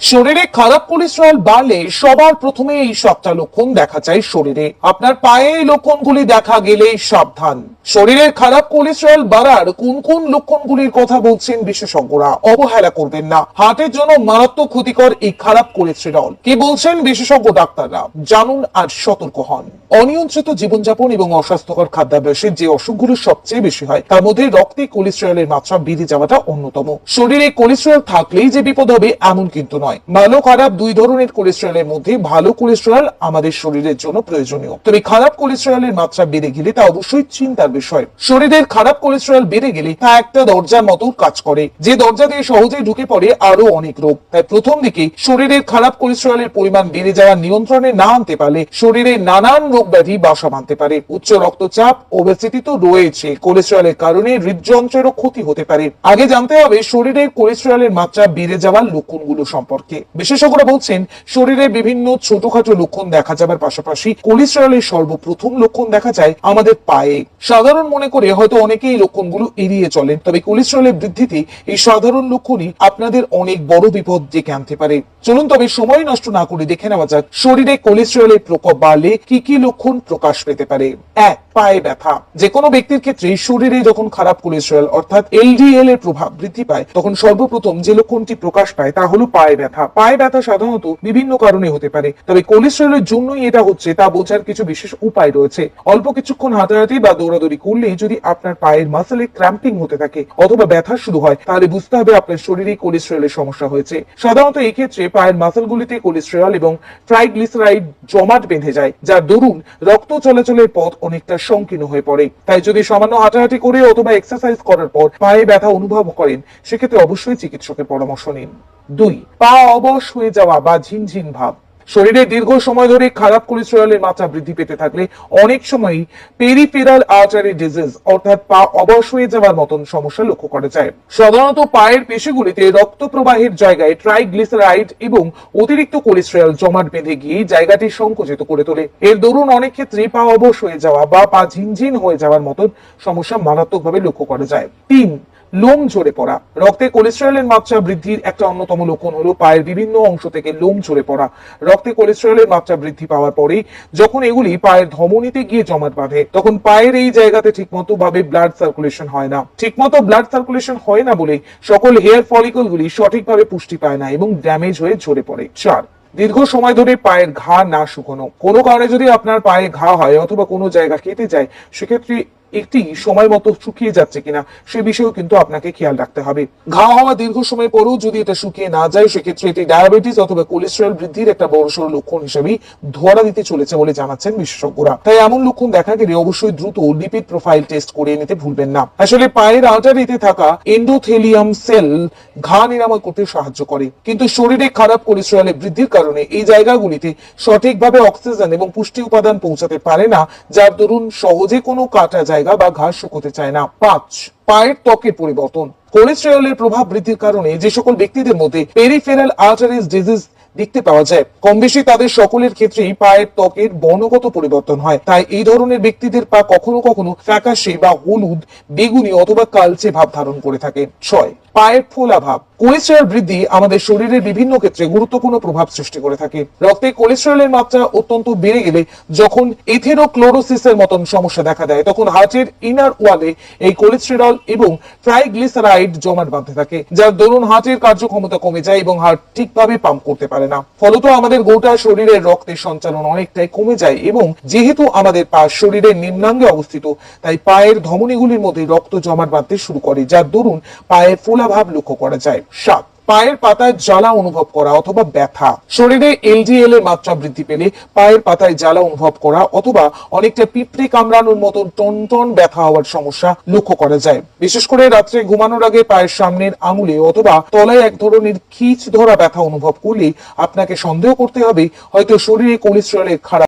শরীরে খারাপ কোলেস্ট্রল বাড়লে সবার প্রথমে এই সবটা লক্ষণ দেখা যায় শরীরে। আপনার পায়ে এই লক্ষণগুলি দেখা গেলে সাবধান। শরীরের খারাপ কোলেস্ট্রল বাড়ার কোন কোন লক্ষণগুলির কথা বলছেন বিশেষজ্ঞরা, অবহেলা করবেন না। হার্টের জন্য মারাত্মক ক্ষতিকর এই খারাপ কোলেস্ট্রল কি বলছেন বিশেষজ্ঞ ডাক্তাররা? জানুন আর সতর্ক হন। অনিয়ন্ত্রিত জীবনযাপন এবং অস্বাস্থ্যকর খাদ্যাভ্যাসের যে অসুখগুলো সবচেয়ে বেশি হয়, তার মধ্যে রক্তে কোলেস্টেরলের মাত্রা বেড়ে যাওয়াটা অন্যতম। শরীরে কোলেস্টেরল থাকলেই যে বিপদ হবে, এমন কিন্তু নয়। ভালো, খারাপ দুই ধরনের কোলেস্টেরলের মধ্যে ভালো কোলেস্টেরল আমাদের শরীরের জন্য প্রয়োজনীয়। তবে খারাপ কোলেস্টেরলের মাত্রা বেড়ে গেলে তা অবশ্যই চিন্তার বিষয়। শরীরের খারাপ কোলেস্টেরল বেড়ে গেলে তা একটা দরজার মতো কাজ করে। যে দরজা দিয়ে সহজেই ঢুকে পড়ে, আরও অনেক রোগ। তাই প্রথম দিকে শরীরের খারাপ কোলেস্টেরলের পরিমাণ বেড়ে যাওয়া নিয়ন্ত্রণে না আনতে পারলে শরীরে নানান রোগ ব্যাধি বাসা বাঁধতে পারে। উচ্চ রক্তচাপ ওবেসিটি তো রয়েছে। কোলেস্টেরলের কারণে হৃদযন্ত্রেরও ক্ষতি হতে পারে। আগে জানতে হবে, শরীরের কোলেস্টেরলের মাত্রা বেড়ে যাওয়ার লক্ষণগুলো সম্পর্কে। বিশেষজ্ঞরা বলছেন, শরীরে বিভিন্ন ছোটখাটো লক্ষণ দেখা যাবার পাশাপাশি কোলেস্টেরলের সর্বপ্রথম লক্ষণ দেখা যায় আমাদের পায়ে। সাধারণ মনে করে হয়তো অনেকেই লক্ষণগুলো এড়িয়ে চলেন, তবে কোলেস্টেরলের বৃদ্ধিতে এই সাধারণ লক্ষণই আপনাদের অনেক বড় বিপদ ডেকে আনতে পারে। চলুন তবে সময় নষ্ট না করে দেখে নেওয়া যাক, শরীরে কোলেস্টেরলের প্রকোপ বাড়লে কি কি লক্ষণ প্রকাশ পেতে পারে। এক, পায়ে ব্যথা। যে কোনো ব্যক্তির ক্ষেত্রে শরীরে যখন খারাপ কোলেস্টেরল অর্থাৎ এলডিএল এর প্রভাব বৃদ্ধি পায়, তখন সর্বপ্রথম যে লক্ষণটি প্রকাশ পায় তা হলো পায়ে ব্যথা। পায়ে ব্যথা সাধারণত বিভিন্ন কারণে হতে পারে, তবে কোলেস্টেরলের জন্যই এটা হচ্ছে তা বোঝার কিছু বিশেষ উপায় রয়েছে। অল্প কিছুক্ষণ হাঁটাহাঁটি বা দৌড়াদৌড়ি করলেই যদি আপনার পায়ের মাসেলে ক্র্যাম্পিং হতে থাকে অথবা ব্যথা শুরু হয়, তাহলে বুঝতে হবে আপনার শরীরে কোলেস্টেরলের সমস্যা হয়েছে। সাধারণত এই ক্ষেত্রে পায়ের মাসেলগুলিতে কোলেস্টেরল এবং ট্রাইগ্লিসারাইড জমাট বেঁধে যায় যার দরুন রক্ত চলাচলের পথ অনেকটা সংকীর্ণ হয়ে পড়ে। তাই যদি সামান্য হাঁটাহাঁটি করে অথবা এক্সারসাইজ করার পর পায়ে ব্যথা অনুভব করেন, সেক্ষেত্রে অবশ্যই চিকিৎসকের পরামর্শ নিন। দুই, পা অবশ হয়ে যাওয়া বা ঝিনঝিন ভাব। শরীরে দীর্ঘ সময় ধরে খারাপ কোলেস্টেরলের মাত্রা বৃদ্ধি পেতে থাকলে অনেক সময়ই পেরিফেরাল আর্টারি ডিজিজ অর্থাৎ পা অবশ হয়ে যাওয়ার মতন সমস্যা লক্ষ্য করা যায়। সাধারণত পায়ের পেশিগুলিতে রক্ত প্রবাহের জায়গায় ট্রাইগ্লিসারাইড এবং অতিরিক্ত কোলেস্টেরল জমাট বেঁধে গিয়ে জায়গাটি সংকুচিত করে তোলে। এর দরুন অনেক ক্ষেত্রে পা অবশ হয়ে যাওয়া বা পা ঝিনঝিন হয়ে যাওয়ার মতন সমস্যা মারাত্মকভাবে লক্ষ্য করা যায়। তিন লোম ঝরে পড়া। রক্তে কোলেস্টেরলের মাত্রা বৃদ্ধির একটা অন্যতম লক্ষণ হলো পায়ের বিভিন্ন অংশ থেকে লোম ঝরে পড়া। রক্তে কোলেস্টেরলের মাত্রা বৃদ্ধি পাওয়ার পরেই যখন এগুলি পায়ের ধমনীতে গিয়ে জমাট বাঁধে, তখন পায়ের এই জায়গাতে ঠিকমতো ভাবে ব্লাড সার্কুলেশন হয় না। ঠিকমতো ব্লাড সার্কুলেশন হয় না বলে সকল হেয়ার ফলিকলগুলি সঠিকভাবে পুষ্টি পায় না এবং ড্যামেজ হয়ে ঝরে পড়ে। চার, দীর্ঘ সময় ধরে পায়ের ঘা না শুকনো। কোনো কারণে যদি আপনার পায়ে ঘা হয় অথবা কোনো জায়গা কেটে যায়, সেক্ষেত্রে একটি সময় মতো শুকিয়ে যাচ্ছে কিনা সে বিষয়েও কিন্তু আপনাকে খেয়াল রাখতে হবে। ঘা হওয়া দীর্ঘ সময় পরেও যদি এটা শুকিয়ে না যায়, সেক্ষেত্রে এটি ডায়াবেটিস অথবা কোলেস্টেরল বৃদ্ধির একটা বড়সড় লক্ষণ হিসেবেই ধরা দিতে চলেছে বলে জানাচ্ছেন বিশেষজ্ঞরা। তাই এমন লক্ষণ দেখা গেলে অবশ্যই দ্রুত লিপিড প্রোফাইল টেস্ট করে নিতে ভুলবেন না। আসলে পায়ের আর্টারিতে থাকা এন্ডোথেলিয়াম সেল ঘা নিরাময় করতে সাহায্য করে। কিন্তু শরীরে খারাপ কোলেস্টেরলের বৃদ্ধির কারণে এই জায়গাগুলিতে সঠিকভাবে অক্সিজেন এবং পুষ্টি উপাদান পৌঁছাতে পারে না, যার দরুন সহজে কোনো কাটা জায়গা বা ঘাস শুকোতে চায় না। পাঁচ, পায়ের ত্বকের পরিবর্তন। কোলেস্টেরলের প্রভাব বৃদ্ধির কারণে যে সকল ব্যক্তিদের মধ্যে পেরিফেরাল আর্টারিস ডিজিজ দেখতে পাওয়া যায়। কম বেশি তাদের সকলের ক্ষেত্রেই পায়ের ত্বকের বর্ণগত পরিবর্তন হয়। তাই এই ধরনের ব্যক্তিদের পা কখনো কখনো ফ্যাকাশে বা হলুদ, বেগুনি অথবা কালচে ভাব ধারণ করে থাকে। ছয়, পায়ের ফোলা ভাব। কোলেস্টেরল বৃদ্ধি আমাদের শরীরের বিভিন্ন ক্ষেত্রে গুরুত্বপূর্ণ প্রভাব সৃষ্টি করে থাকে। রক্তে কোলেস্টেরলের মাত্রা অত্যন্ত বেড়ে গেলে যখন এথেরোক্লোরোসিসের মতন সমস্যা দেখা দেয়, তখন হার্টের ইনার ওয়ালে এই কোলেস্টেরল এবং ট্রাইগ্লিসারাইড জমাট বাঁধতে থাকে, যার দরুন হার্টের কার্যক্ষমতা কমে যায় এবং হার্ট ঠিকভাবে পাম্প করতে পারে না। ফলত আমাদের গোটা শরীরের রক্তের সঞ্চালন অনেকটাই কমে যায় এবং যেহেতু আমাদের পা শরীরের নিম্নাঙ্গে অবস্থিত, তাই পায়ের ধমনীগুলির মধ্যে রক্ত জমাট বাঁধতে শুরু করে, যার দরুন পায়ের ফোলাভাব লক্ষ্য করা যায়। সাত পায়ের পাতায় জ্বালা অনুভব করা অথবা ব্যথা। শরীরে এলডিএল এর মাত্রা বৃদ্ধি পেলে পায়ের পাতায় জ্বালা অনুভব করা অথবা অনেকটা পিঁপড়ে কামড়ানোর মতো টন টন ব্যথা হওয়ার সমস্যা লক্ষ্য করা যায়। বিশেষ করে রাত্রে ঘুমানোর আগে পায়ের সামনের আঙুলে অথবা তলায় এক ধরনের খিচ ধরা ব্যথা অনুভব করলে আপনাকে সন্দেহ করতে হবে, হয়তো শরীরে কোলেস্টেরলের খারাপ